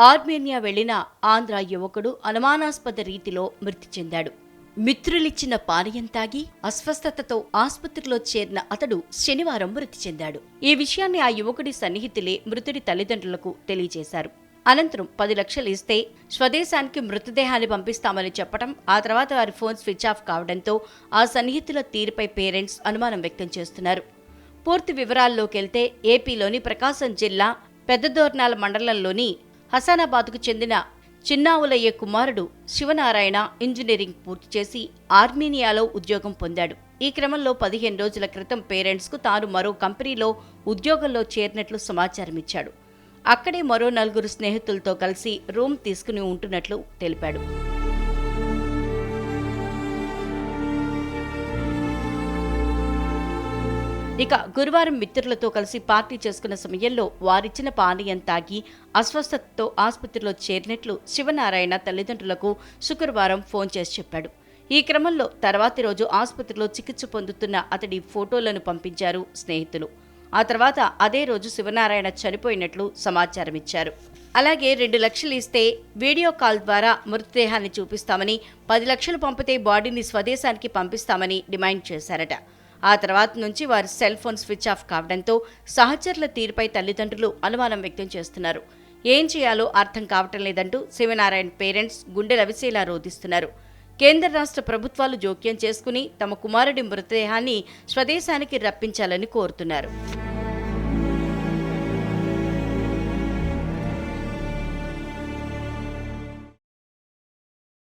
Armenia వెళ్ళిన ఆంధ్ర యువకుడు అనుమానాస్పద రీతిలో మృతి చెందాడు. మిత్రులిచ్చిన పానీయం తాగి అస్వస్థతతో ఆసుపత్రిలో చేరిన అతడు శనివారం మృతి చెందాడు. ఈ విషయాన్ని ఆ యువకుడి సన్నిహితులే మృతుడి తల్లిదండ్రులకు తెలియజేశారు. అనంతరం పది లక్షలు ఇస్తే స్వదేశానికి మృతదేహాన్ని పంపిస్తామని చెప్పడం ఆ తర్వాత వారి ఫోన్ స్విచ్ ఆఫ్ కావడంతో ఆ సన్నిహితుల తీరుపై పేరెంట్స్ అనుమానం వ్యక్తం చేస్తున్నారు. పూర్తి వివరాల్లోకెళ్తే ఏపీలోని ప్రకాశం జిల్లా పెద్దదోర్నాల మండలంలోని హసానాబాద్కు చెందిన చిన్నావులయ్య కుమారుడు శివనారాయణ ఇంజనీరింగ్ పూర్తి చేసి ఆర్మీనియాలో ఉద్యోగం పొందాడు. ఈ క్రమంలో పదిహేను రోజుల క్రితం పేరెంట్స్కు తాను మరో కంపెనీలో ఉద్యోగంలో చేరినట్లు సమాచారం ఇచ్చాడు. అక్కడే మరో నలుగురు స్నేహితులతో కలిసి రూమ్ తీసుకుని ఉంటున్నట్లు తెలిపాడు. ఇక గురువారం మిత్రులతో కలిసి పార్టీ చేసుకున్న సమయంలో వారిచ్చిన పానీయం తాగి అస్వస్థతతో ఆసుపత్రిలో చేరినట్లు శివనారాయణ తల్లిదండ్రులకు శుక్రవారం ఫోన్ చేసి చెప్పాడు. ఈ క్రమంలో తర్వాతి రోజు ఆసుపత్రిలో చికిత్స పొందుతున్న అతడి ఫోటోలను పంపించారు స్నేహితులు. ఆ తర్వాత అదే రోజు శివనారాయణ చనిపోయినట్లు సమాచారం ఇచ్చారు. అలాగే రెండు లక్షలు ఇస్తే వీడియో కాల్ ద్వారా మృతదేహాన్ని చూపిస్తామని పది లక్షలు పంపితే బాడీని స్వదేశానికి పంపిస్తామని డిమాండ్ చేశారట. ఆ తర్వాత నుంచి వారి సెల్ ఫోన్ స్విచ్ ఆఫ్ కావడంతో సహచరుల తీరుపై తల్లిదండ్రులు అనుమానం వ్యక్తం చేస్తున్నారు. ఏం చేయాలో అర్థం కావటం లేదంటూ శివనారాయణ పేరెంట్స్ గుండె రవిశీలా రోధిస్తున్నారు. కేంద్ర రాష్ట్ర ప్రభుత్వాలు జోక్యం చేసుకుని తమ కుమారుడి మృతదేహాన్ని స్వదేశానికి రప్పించాలని కోరుతున్నారు.